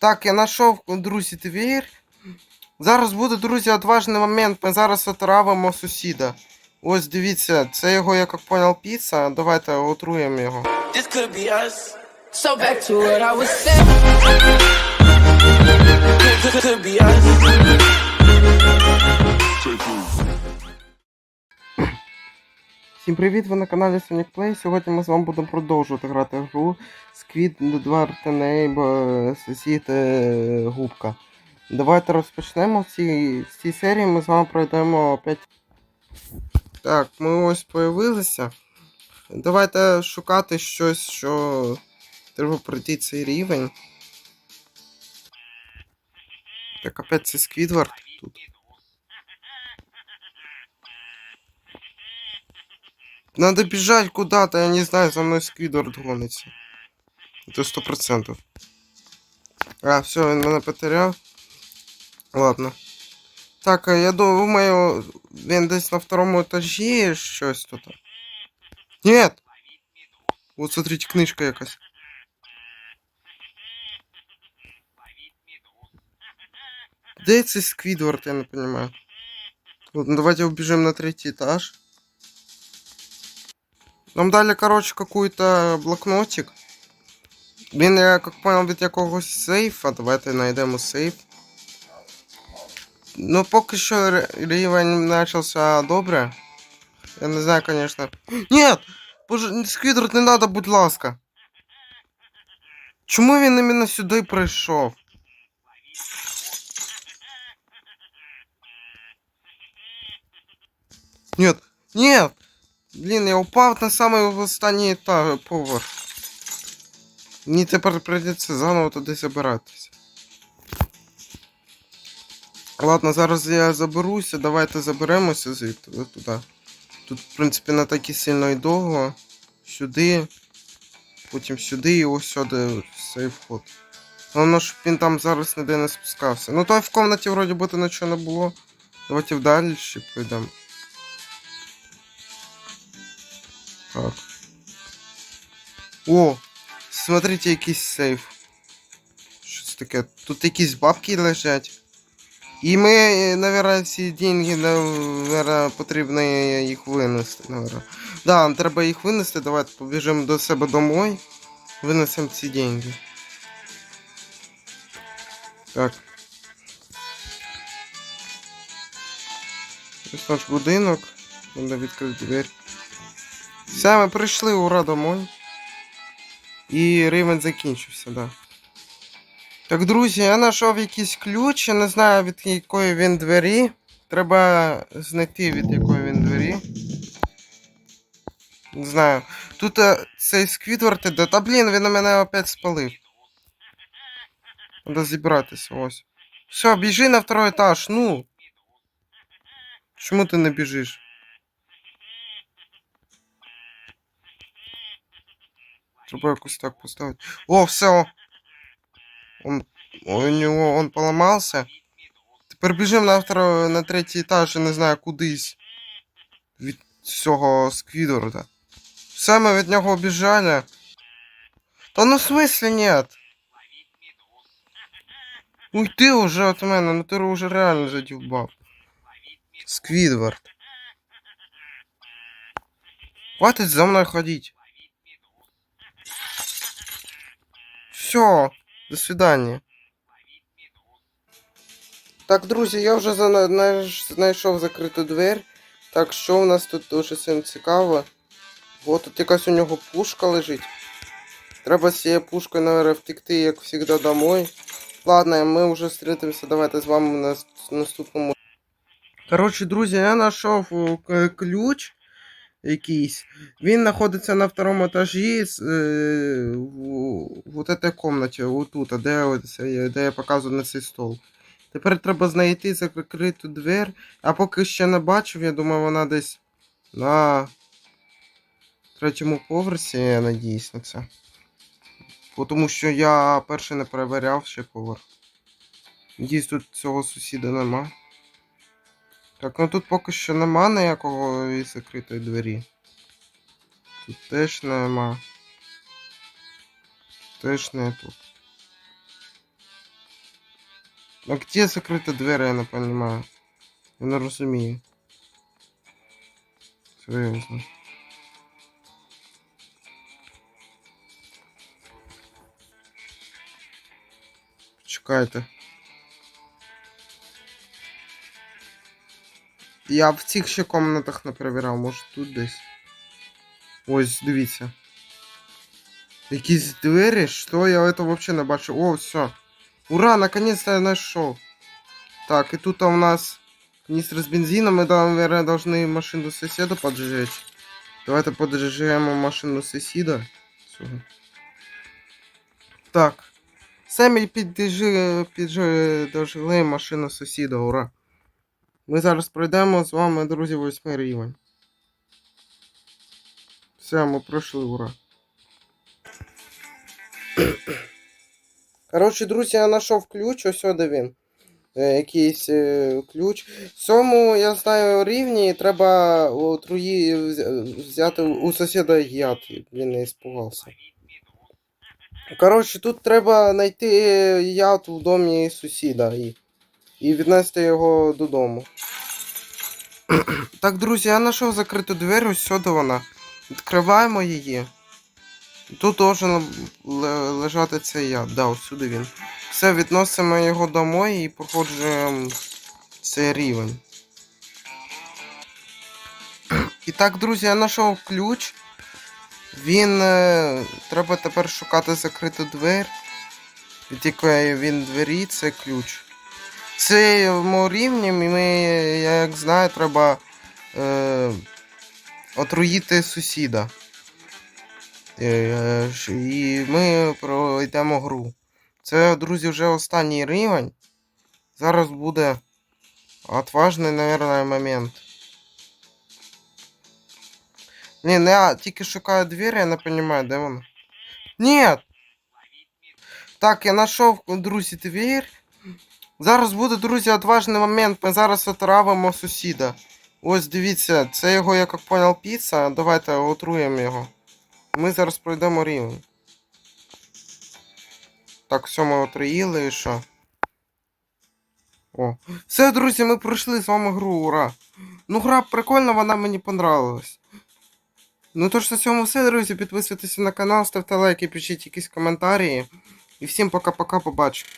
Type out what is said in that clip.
Так, я знайшов, друзі, двір. Зараз буде, друзі, відважний момент. Ми зараз отравимо сусіда. Ось дивіться, це його, я як понял, піца. Давайте отруємо його. This could be us. So back to what I was saying. This could be us. Всім привіт, ви на каналі Sonic Play. Сьогодні ми з вами будемо продовжувати грати гру Squid Edward Neighbor Сусід е, Губка. Давайте розпочнемо. В цій, в цій серії ми з вами пройдемо 5. Так, ми ось появилися. Давайте шукати щось, що треба пройти цей рівень. Так, опять це Сквідвард тут. Надо бежать куда-то, я не знаю, за мной Сквидвард гонится. Это сто процентов. А, все, він мене потеряв. Ладно. Так, а я думаю, він десь на второму етажі щось тут. Нет! Вот смотрите, книжка якась. Де цей Сквидвард, я не понимаю. Ладно, давайте убежим на третий этаж. Нам дали, короче, какой-то блокнотик. Він, я как понял, від якогось сейфа. Давайте знайдемо сейф. Ну, поки що р- рівень почався добре. Я не знаю, конечно. Нет! Боже, Сквідрот, не надо, будь ласка. Чому він іменно сюди прийшов? Нет, нет! Блін, я упав на самий останній етаж поверх. Мені тепер прийдеться заново туди забиратися. Ладно, зараз я заберуся, давайте заберемося звідти туди. Тут, в принципі, не так і сильно і довго. Сюди. Потім сюди і ось сюди цей вход. Головне, щоб він там зараз ніде не спускався. Ну то в комнаті вроді би нічого не було. Давайте вдалі ще. Так. О! Смотрите, якийсь сейф. Що це таке? Тут якісь бабки лежать. І ми, наверное, ці деньги, наверное, потрібно їх винести, наверное. Да, нам треба їх винести, давайте побіжимо до себе домой. Винесемо ці деньги. Так. Ось наш будинок. Треба відкрити двері. Все, ми прийшли, ура, домой. І рівень закінчився, да. Так, друзі, я знайшов якийсь ключ, я не знаю від якої він двері. Треба знайти від якої він двері. Не знаю. Тут е, цей сквідвард іде. Та блін, він на мене опять спалив. Треба зібратися, ось. Все, біжи на второй етаж, ну. Чому ти не біжиш? Треба якось так поставити. О, все. Он, у него он поломался. Тепер біжимо на на третій етаж, не знаю, кудись. Від цього Сквідварда. Все, ми від нього біжали. Та ну в смысле нет? Уйди уже от мене, ну ти вже реально задівбав. Сквідвард. Хватить за мною ходить. Все, до свидания. Так, друзі, я вже знайшов закриту двері. Так, що у нас тут дуже сильно цікаво. О, тут якась у нього пушка лежить. Треба з цією пушкою, наверное, втекти, як завжди, домой. Ладно, ми вже зустрітимося, давайте з вами на наступному. Коротше, друзі, я знайшов ключ якийсь. Він знаходиться на второму етажі е, в, этой комнаті, отут, де, де я показую на цей стол. Тепер треба знайти закриту двер, а поки ще не бачив, я думаю, вона десь на третьому поверсі, я надіюсь на це. Тому що я перший не перевіряв ще поверх. Надіюсь, тут цього сусіда нема. Так, ну тут поки що нема ніякого і закритої двері. Тут теж нема. Теж не тут. А где закрита двері, я не понимаю. Я не розумію. Серйозно. Чекайте. Я в цих ще комнатах не перевіряв, може тут десь. Ось, дивіться. Якісь двері? Що я этого вообще не бачу? О, все. Ура, наконец-то я нашел. Так, и тут у нас канистра с бензином. Мы, наверное, должны машину соседа поджечь. Давайте поджечем машину соседа. Всё. Так. Самі піджи, піджи, дожили машину сусіда, ура. Ми зараз пройдемо з вами, друзі, восьмий рівень. Все, ми пройшли, ура. Коротше, друзі, я знайшов ключ, ось де він. Е, якийсь е, ключ. В цьому, я знаю, рівні треба отруї взяти у сусіда яд. Він не іспугався. Коротше, тут треба знайти яд у домі сусіда і, і віднести його додому. так, друзі, я знайшов закриту двері, ось сюди вона. Відкриваємо її. Тут должен лежати цей яд. Да, ось сюди він. Все, відносимо його домой і проходжуємо цей рівень. І так, друзі, я знайшов ключ. Він. Е, треба тепер шукати закриту двері. Від якої він двері, це ключ. В цьому рівні ми, як знаю, треба е, отруїти сусіда. Е, І ми пройдемо гру. Це, друзі, вже останній рівень. Зараз буде отважний, наверное, момент. Не я тільки шукаю двері, я не розумію, де вона. Ні! Так, я знайшов, друзі, двір. Зараз буде, друзі, отважний момент. Ми зараз отравимо сусіда. Ось дивіться, це його, як понял, піца. Давайте отруємо його. Ми зараз пройдемо рівень. Так, все ми отруїли і що? О. Все, друзі, ми пройшли з вами гру, ура! Ну, гра прикольна, вона мені понравилась. Ну то ж на цьому все, друзі. Підписуйтесь на канал, ставте лайки, пишіть якісь коментарі. І всім пока-пока, побачимо.